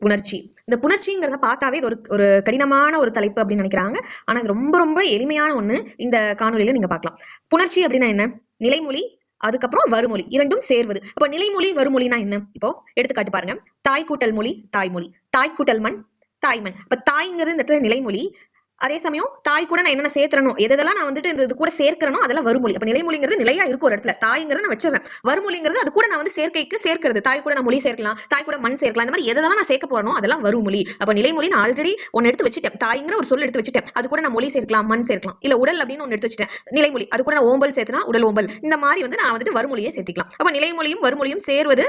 புணர்ச்சி இந்த புணர்ச்சிங்கிறத பார்த்தாவே இது ஒரு ஒரு கடினமான ஒரு தலைப்பு அப்படின்னு நினைக்கிறாங்க. ஆனா இது ரொம்ப ரொம்ப எளிமையான ஒண்ணு இந்த காணொலியில நீங்க பார்க்கலாம். புணர்ச்சி அப்படின்னா என்ன? நிலைமொழி அதுக்கப்புறம் வருமொழி இரண்டும் சேர்வது. அப்ப நிலைமொழி வருமொழினா என்ன? இப்போ எடுத்துக்காட்டு பாருங்க. தாய் கூட்டல் மொழி தாய்மொழி. தாய் கூட்டல் மண் தாய்மண். இப்ப தாய்ங்கிறது இந்த இடத்துல நிலைமொழி அதே சமயம் தாய் கூட நான் என்னென்ன சேர்த்துறணும் எதெல்லாம் நான் வந்துட்டு இந்த இது கூட சேர்க்கிறனோ அதெல்லாம் வருமொழி அப்ப நிலைமொழிங்கிறது நிலையா இருக்கும் ஒரு இடத்துல. தாய்ங்கிறத நான் வச்சிடறேன். வருமொழிங்கிறது அது கூட நான் வந்து சேர்க்கைக்கு சேர்க்கிறது. தாய் கூட நான் மொழி சேர்க்கலாம். தாய் கூட மண் சேர்க்கலாம். இந்த மாதிரி எதெல்லாம் நான் சேர்க்க போறனோ அதெல்லாம் வருமொழி அப்ப நிலைமொழி நான் ஆல்ரெடி ஒன்னு எடுத்து வச்சுட்டேன். தாய்ங்கிற ஒரு சொல் எடுத்து வச்சுட்டேன். அது கூட நான் மொழி சேர்க்கலாம் மண் சேர்க்கலாம். இல்ல உடல் அப்படின்னு ஒன்று எடுத்து வச்சுட்டேன். நிலைமொழி. அது கூட நான் ஓம்பல் சேர்த்துனா உடல் ஓம்பல். இந்த மாதிரி வந்து நான் வந்துட்டு வருமொழியை சேர்த்திக்கலாம். அப்ப நிலைமொழியும் வருமொழியும் சேர்வது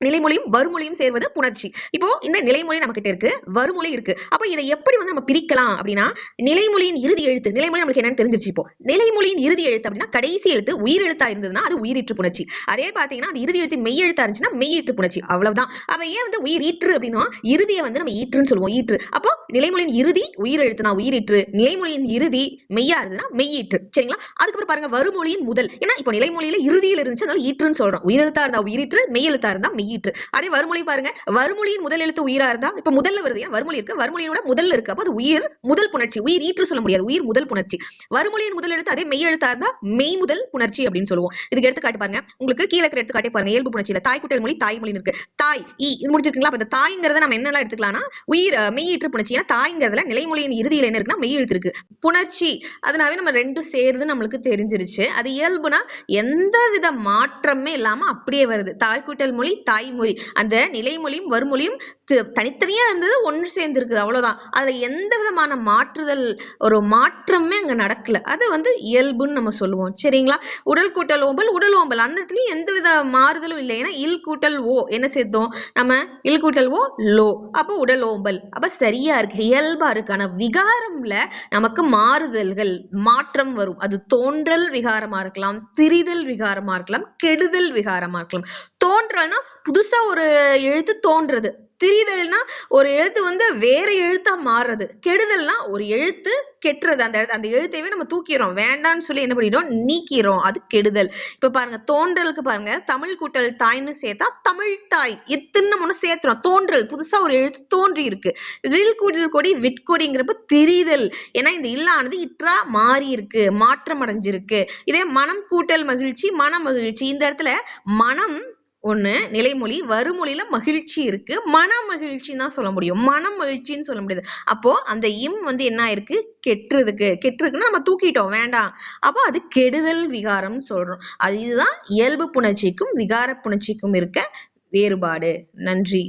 நிலைமொழியும் வருமொழியும் சேர்வது புணர்ச்சி. இப்போ இந்த நிலைமொழி நம்ம கிட்ட இருக்கு வறுமொழி இருக்கு. அப்போ இதை எப்படி வந்து நம்ம பிரிக்கலாம் அப்படின்னா நிலைமொழியின் இறுதி எழுத்து நிலைமொழி நமக்கு என்னன்னு தெரிஞ்சிருச்சு இப்போ. நிலைமொழியின் இறுதி எழுத்து அப்படின்னா கடைசி எழுத்து உயிர் எழுத்தா இருந்ததுன்னா அது உயிரிற்று புணர்ச்சி. அதே பாத்தீங்கன்னா அது இறுதி எழுத்து மெய் எழுத்தா இருந்துச்சுன்னா மெய்யீற்று புணர்ச்சி. அவ்வளவுதான். அவ ஏன் வந்து உயிர் ஈற்று அப்படின்னா இறுதியை வந்து நம்ம ஈற்றுன்னு சொல்லுவோம் ஈற்று. அப்போ நிலைமொழியின் இறுதி உயிர் எழுத்துனா உயிரிற்று நிலைமொழியின் இறுதி மெய்யா இருந்ததுன்னா மெய்யீற்று. சரிங்களா? அதுக்கப்புறம் பாருங்க வருமொழியின் முதல். ஏன்னா இப்போ நிலைமொழியில இறுதியில் இருந்துச்சு அதனால ஈற்றுன்னு சொல்றோம். உயிரெழுத்தா இருந்தா உயிரிற்று மெய் எழுத்தா இருந்தா மெய்யீற்று. அதே வருமொழி பாருங்க வருமொழியின் முதல் எழுத்து உயிரா இருந்தா இப்ப முதல்ல வருது. ஏன்? வருமொழி இருக்கு. வருமொழியோட முதல்ல இருக்கு. அப்போ அது உயிர் முதல் புணர்ச்சி. உயிர் ஈற்று சொல்ல முடியாது. உயிர் முதல் புணர்ச்சி. வருமொழியின் முதல் எழுத்து அதே மெய் எழுத்தா இருந்தா மெய் முதல் புணர்ச்சி அப்படின்னு சொல்லுவோம். இதுக்கு எடுத்துக்காட்டு பாருங்க. உங்களுக்கு கீழே இருக்கிற எடுத்துக்காட்டே பாருங்க. இயல்பு புணர்ச்சியில. தாய் குட்டல் மொழி தாய் மொழி இருக்கு. தாய் இ இது முடிச்சிருக்கீங்களா? அப்ப இந்த தாய்ங்கிறத நம்ம என்னெல்லாம் எடுத்துக்கலாம்னா உயிர் மெய் ஈற்று புணர்ச்சி ஏன்னா தாய்ங்கிறதுல நிலைமொழியின் இறுதியில் என்ன இருக்குன்னா மெய் எழுத்து இருக்கு. புணர்ச்சி. அதனாவே நம்ம ரெண்டும் சேருதுன்னு நம்மளுக்கு தெரிஞ்சிருச்சு. அது இயல்புனா எந்த வித மாற்றமே இல்லாம அப்படியே வருது. தாய் கூட்டல் மொழி தாய்மொழி. அந்த நிலைமொழியும் வருமொழியும் தனித்தனியாக தனித்தனியா இருந்தது ஒன்று சேர்ந்துருக்குது. அவ்வளவுதான். அதுல எந்த விதமான மாற்றுதல் ஒரு மாற்றமே அங்க நடக்கல. அது வந்து இயல்புன்னு நம்ம சொல்லுவோம். சரிங்களா? உடல் கூட்டல் ஓம்பல் உடல் ஓம்பல். அந்த இடத்துலயும் எந்த வித மாறுதலும் இல்லை. ஏன்னா இல் கூட்டல் ஓ என்ன சேர்த்தோம்? நம்ம இல் கூட்டல் ஓ லோ. அப்போ உடல் ஓம்பல். அப்ப சரியா இருக்கு இயல்பா இருக்கான விகாரம்ல நமக்கு மாறுதல்கள் மாற்றம் வரும். அது தோன்றல் விகாரமா இருக்கலாம் திரிதல் விகாரமா இருக்கலாம் கெடுதல் விகாரமா இருக்கலாம். தோன்றல்னா புதுசா ஒரு எழுத்து தோன்றது திரிதல்னா ஒரு எழுத்து வந்து வேற எழுத்தா மாறுறது. கெடுதல்னா ஒரு எழுத்து கெட்டுறது. அந்த எழுத்து- அந்த எழுத்தையவே நம்ம தூக்கிறோம். வேண்டாம்னு சொல்லி என்ன பண்ணிடுறோம்? நீக்கிறோம். அது கெடுதல். இப்ப பாருங்க தோன்றலுக்கு பாருங்க தமிழ் கூட்டல் தாய்னு சேர்த்தா தமிழ் தாய். இத்துன்னு ஒண்ணு சேர்த்துறோம். தோன்றல் புதுசா ஒரு எழுத்து தோன்றி இருக்கு வில் கூட்டல் கொடி விட்கொடிங்கிறப்ப திரிதல். ஏன்னா இந்த இல்லானது இற்றா மாறி இருக்கு மாற்றம் அடைஞ்சிருக்கு இதே மனம் கூட்டல் மகிழ்ச்சி மன மகிழ்ச்சி. இந்த இடத்துல மனம் ஒன்று நிலைமொழி வருமொழியில் மகிழ்ச்சி இருக்கு. மன மகிழ்ச்சின்னு தான் சொல்ல முடியும். மனம் மகிழ்ச்சின்னு சொல்ல முடியாது. அப்போ அந்த இம் வந்து என்ன ஆயிருக்கு? கெட்டுறதுக்கு. கெட்டுருக்குன்னா நம்ம தூக்கிட்டோம். வேண்டாம். அப்போ அது கெடுதல் விகாரம்னு சொல்றோம். அது இதுதான் இயல்பு புணர்ச்சிக்கும் விகார புணர்ச்சிக்கும் இருக்க வேறுபாடு. நன்றி.